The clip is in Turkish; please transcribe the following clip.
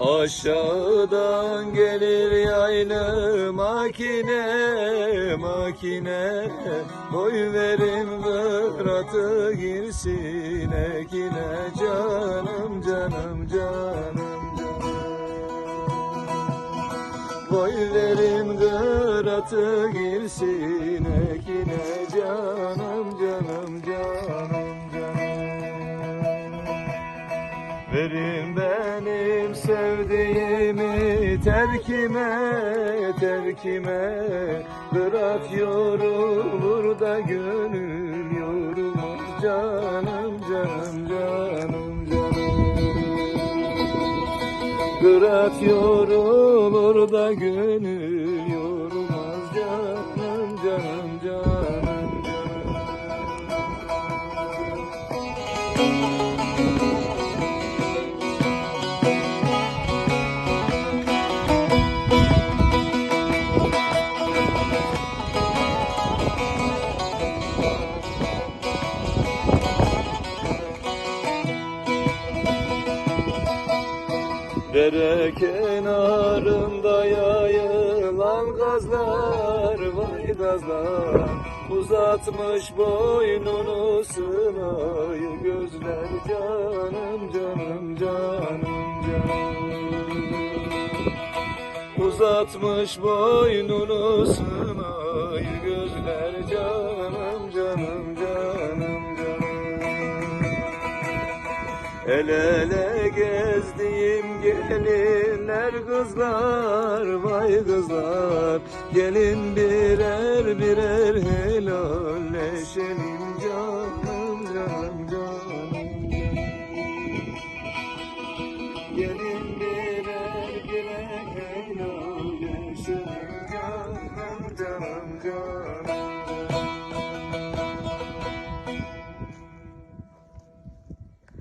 Aşağıdan gelir yaylı makine makine. Boy verin kıratı girsin ekine. Canım canım canım canım. Boy verin kıratı girsin ekine. Canım canım canım canım. Verin benim sevdiğimi terkime, terkime Bırak yorulur da gönül yorulmaz Canım, canım, canım, canım. Bırak yorulur da gönül yorulmaz Canım, canım, canım, canım Dere kenarında yayılan gazlar Vay gazlar Uzatmış boynunu sınayı gözler Canım canım canım canım. Uzatmış boynunu sınayı gözler Canım El ele gezdiğim gelinler kızlar vay kızlar. Gelin birer birer helalleşelim